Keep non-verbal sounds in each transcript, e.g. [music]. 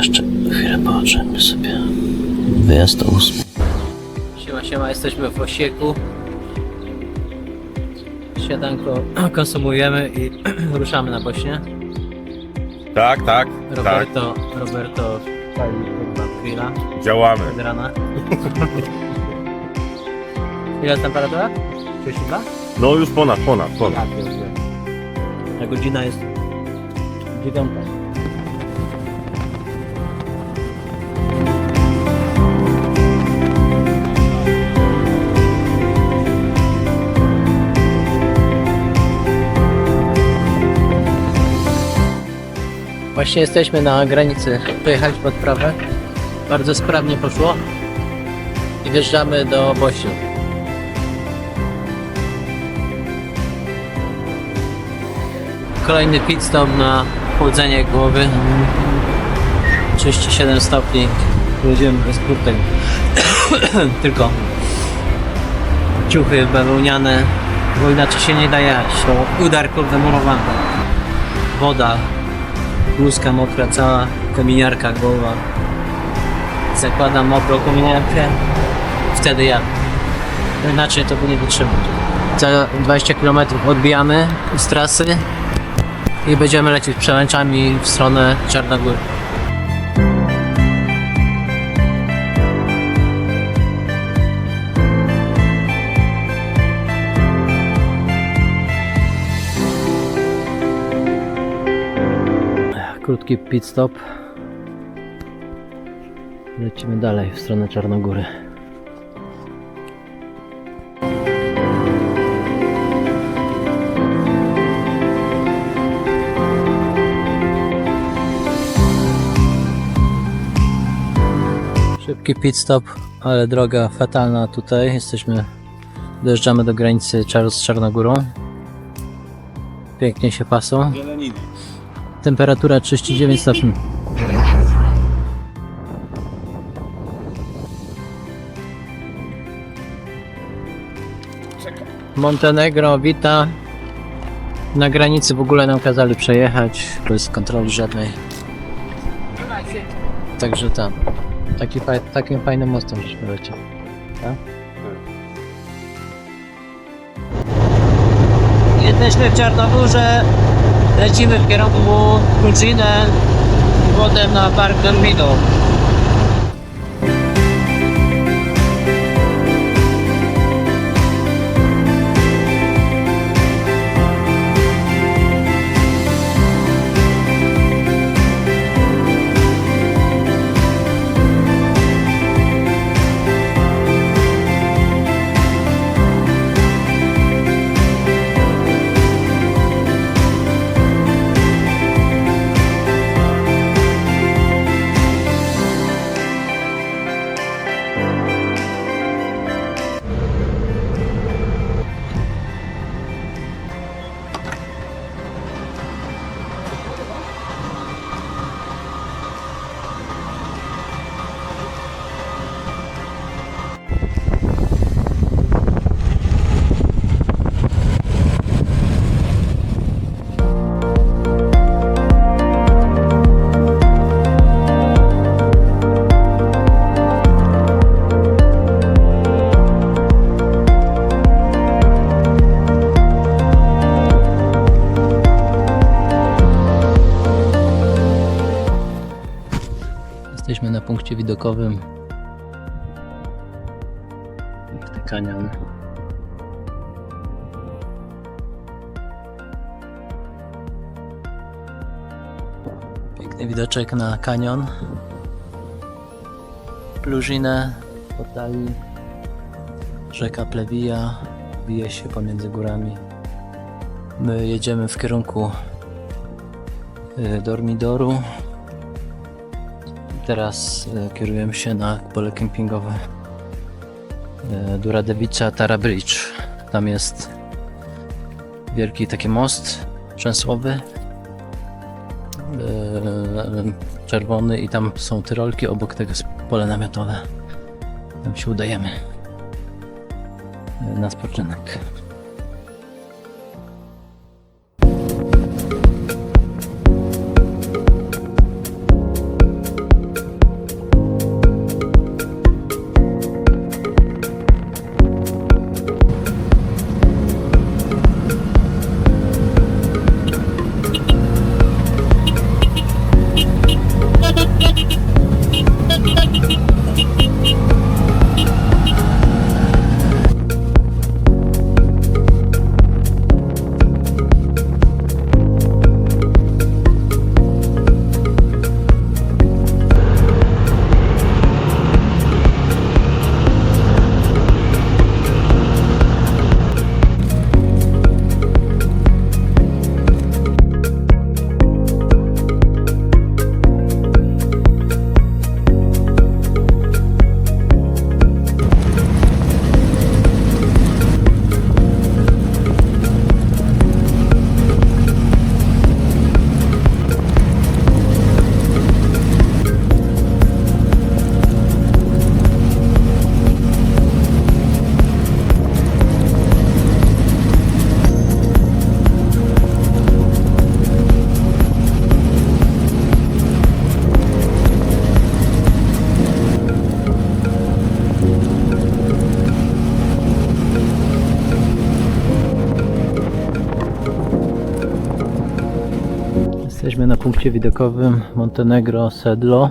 jeszcze chwilę położymy sobie. Wyjazd o 8. Siema, siema, jesteśmy w Osieku. Śniadanko [clears throat] konsumujemy i [clears throat] ruszamy na Bośnie. Tak, tak, tak. Roberto, Roberto pali kurwa grilla Działamy. od rana. [laughs] Ile jest temperatura? 32? No już ponad, ponad, ponad. A godzina jest dziewiąta. Właśnie jesteśmy na granicy. Pojechaliśmy pod prawę. Bardzo sprawnie poszło. I wjeżdżamy do Bośni. Kolejny pit stop na chłodzenie głowy. 37 stopni. Jedziemy bez kurtek. [coughs] Tylko ciuchy bawełniane, bo inaczej się nie da jechać. To udarko wymurowane. Woda, bluzka mokra cała, kominiarka głowa. Zakładam mokrą kominiarkę, wtedy jadę. Inaczej to by nie wytrzymać. Za 20 km odbijamy z trasy i będziemy lecieć przełęczami w stronę Czarnogóry. Krótki pit stop. Lecimy dalej w stronę Czarnogóry. Szybki pit stop, ale droga fatalna tutaj. Jesteśmy, dojeżdżamy do granicy z Czarnogórą. Pięknie się pasą. Temperatura 39 stopni. Montenegro wita. Na granicy w ogóle nam kazali przejechać bez kontroli żadnej. Także tam. Taki faj, takim fajnym mostem żeśmy lecieli. Tak? Jesteśmy w Czarnogórze. Lecimy w kierunku Kuczynę. Potem na Park Dormino. Punkcie widokowym. Piękny kanion. Piękny widoczek na kanion. Plużinę w oddali. Rzeka Plewija bije się pomiędzy górami. My jedziemy w kierunku y, Dormidoru. Teraz e, kierujemy się na pole kempingowe e, Duradevica Tara Bridge. Tam jest wielki taki most częsłowy e, czerwony i tam są tyrolki, obok tego jest pole namiotowe. Tam się udajemy na spoczynek. Na punkcie widokowym Montenegro Sedlo.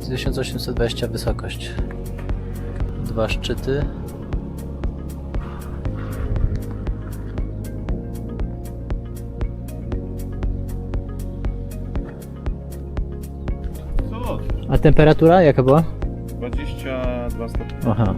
1820 wysokość. Dwa szczyty. A temperatura jaka była? 22 stopnie. Aha.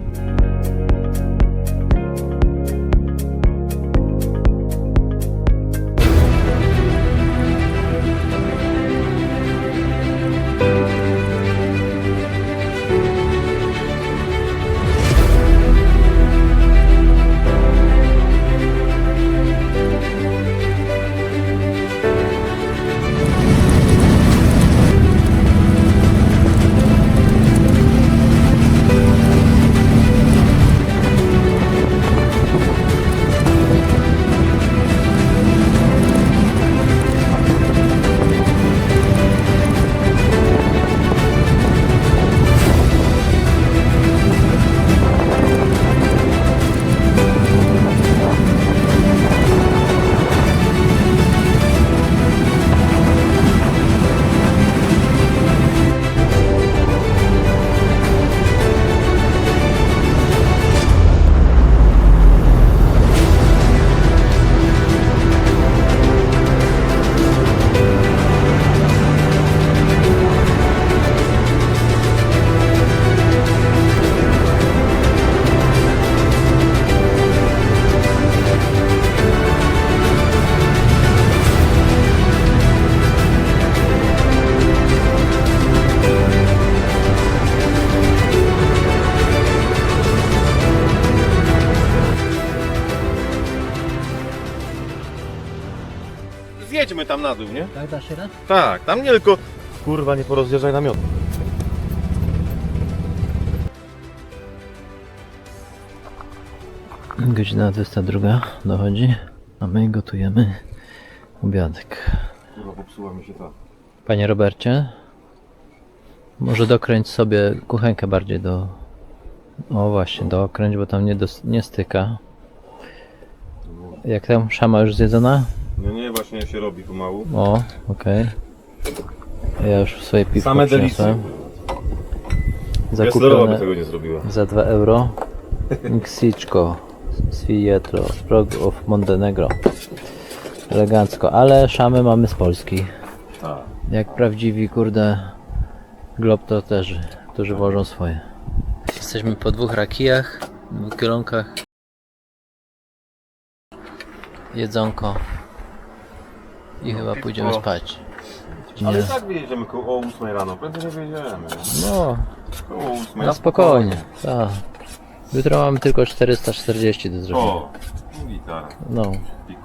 Zjedźmy tam na dół, nie? Tak da się raz? Tak, tam nie tylko... Kurwa, nie porozjeżdżaj namiotu. Godzina 22 dochodzi, a my gotujemy obiadek. Kurwa, popsuła mi się ta. Panie Robercie, może dokręć sobie kuchenkę bardziej do... O właśnie, dokręć, bo tam nie, dos... nie styka. Jak tam? Szama już zjedzona? Nie, właśnie się robi pomału. O, okej. Ja już swoje piwko Same przyniosłem. delicje. By Zakupione tego nie zrobiła. za 2 euro. Ksiczko Svietlo, Frog of Montenegro. Elegancko, ale szamy mamy z Polski. Tak. Jak prawdziwi, kurde, globtoterzy, którzy wożą swoje. Jesteśmy po dwóch rakijach, dwóch kierunkach. Jedzonko. I chyba pójdziemy spać. Ale i tak wyjedziemy koło o 8 rano. Prędzej nie wyjedziemy. No, Koło 8 na spokojnie. Tak. Jutro mamy tylko 440 do zrobienia. O, gitara. No, Pik.